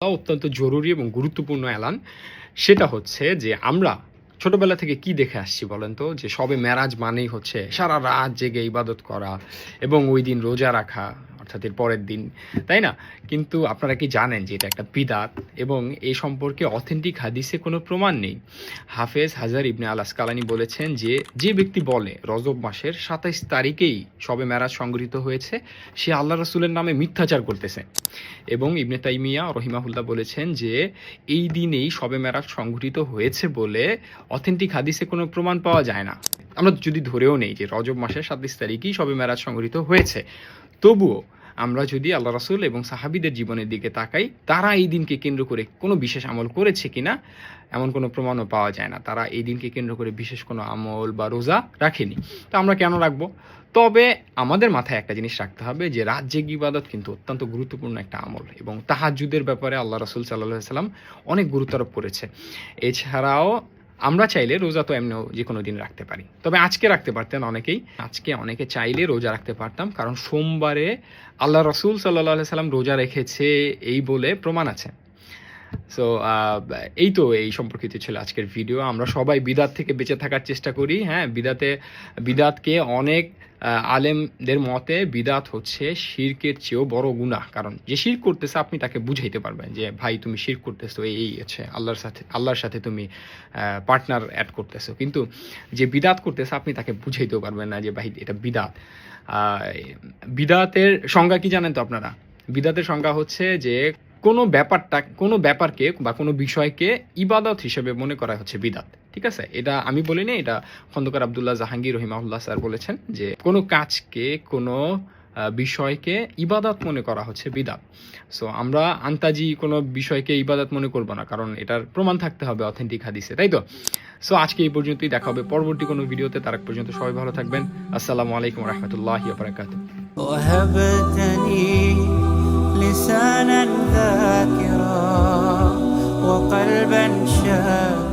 অত্যন্ত জরুরি এবং গুরুত্বপূর্ণ এলান সেটা হচ্ছে যে আমরা ছোটবেলা থেকে কি দেখে আসছি বলেন তো? যে সবে মেরাজ মানেই হচ্ছে সারা রাত জেগে ইবাদত করা এবং ওই দিন রোজা রাখা অর্থাৎ পরের দিন, তাই না? কিন্তু আপনারা কি জানেন যে এটা একটা বিদাত এবং এই সম্পর্কে অথেন্টিক হাদিসে কোনো প্রমাণ নেই। হাফেজ হাজার ইবনে আল আসকালানি বলেছেন যে যে ব্যক্তি বলে রজব মাসের সাতাইশ তারিখেই সবে মেরাজ সংগৃহীত হয়েছে, সে আল্লাহ রসুলের নামে মিথ্যাচার করতেছে। এবং ইবনে তাইমিয়া রহিমাহুল্লাহ বলেছেন যে, এই দিনেই সবে মেরাজ সংঘটিত হয়েছে বলে অথেন্টিক হাদিসে কোনো প্রমাণ পাওয়া যায় না। আমরা যদি ধরেও নেই যে রজব মাসের সাতাইশ তারিখেই সবে মেরাজ সংঘটিত হয়েছে, তবুও আমরা যদি আল্লাহ রাসুল এবং সাহাবিদের জীবনের দিকে তাকাই, তারা এই দিনকে কেন্দ্র করে কোনো বিশেষ আমল করেছে কিনা এমন কোনো প্রমাণও পাওয়া যায় না। তারা এই দিনকে কেন্দ্র করে বিশেষ কোনো আমল বা রোজা রাখেনি। তো আমরা কেন রাখব? তবে আমাদের মাথায় একটা জিনিস রাখতে হবে যে রাত জেগে ইবাদত কিন্তু অত্যন্ত গুরুত্বপূর্ণ একটা আমল এবং তাহাজুদের ব্যাপারে আল্লাহ রসুল সাল্লাহ সাল্লাম অনেক গুরুত্ব আরোপ করেছে। এছাড়াও আমরা চাইলে রোজা তো এমনিও যে কোনো দিন রাখতে পারি। তবে আজকে রাখতে পারতেন অনেকেই। আজকে অনেকে চাইলে রোজা রাখতে পারতাম, কারণ সোমবারে আল্লাহ রসুল সাল্লাহ সাল্লাম রোজা রেখেছে এই বলে প্রমাণ আছে। সো এই তো এই সম্পর্কিত ছিল আজকের ভিডিও। আমরা সবাই বিদাত থেকে বেঁচে থাকার চেষ্টা করি। হ্যাঁ বিদাতে, বিদাতকে অনেক আলেমদের মতে বিদাত হচ্ছে শিরকের চেয়েও বড় গুনাহ। কারণ যে শির করতেছে, আপনি তাকে বুঝাইতে পারবেন যে, ভাই, তুমি শির করতেছো, এই এই আছে আল্লাহর সাথে আল্লাহর সাথে তুমি পার্টনার অ্যাড করতেছো। কিন্তু যে বিদাত করতেছে, আপনি তাকে বুঝাইতেও পারবেন না যে, ভাই, এটা বিদাত। বিদাতের সংজ্ঞা কি জানেন তো আপনারা? বিদাতের সংজ্ঞা হচ্ছে যে কোনো ব্যাপারটা, কোনো ব্যাপারকে বা কোনো বিষয়কে ইবাদত হিসেবে মনে করা হচ্ছে বিদাত, ঠিক আছে? এটা আমি বলিনি, এটা খন্দকার আবদুল্লাহ জাহাঙ্গীর রহিমাউল্লাহ স্যার বলেছেন যে কোনো কাজকে, কোনো বিষয়কে ইবাদত মনে করা হচ্ছে বিদাত। সো আমরা আন্তাজি কোনো বিষয়কে ইবাদত মনে করব না, কারণ এটার প্রমাণ থাকতে হবে অথেন্টিক হাদিসে, তাই তো? সো আজকে এই পর্যন্তই, দেখা হবে পরবর্তী কোনো ভিডিওতে, তার পর্যন্ত সবাই ভালো থাকবেন। আসসালামু আলাইকুম রহমতুল্লাহ বারাকাতুহ। قلبا شابا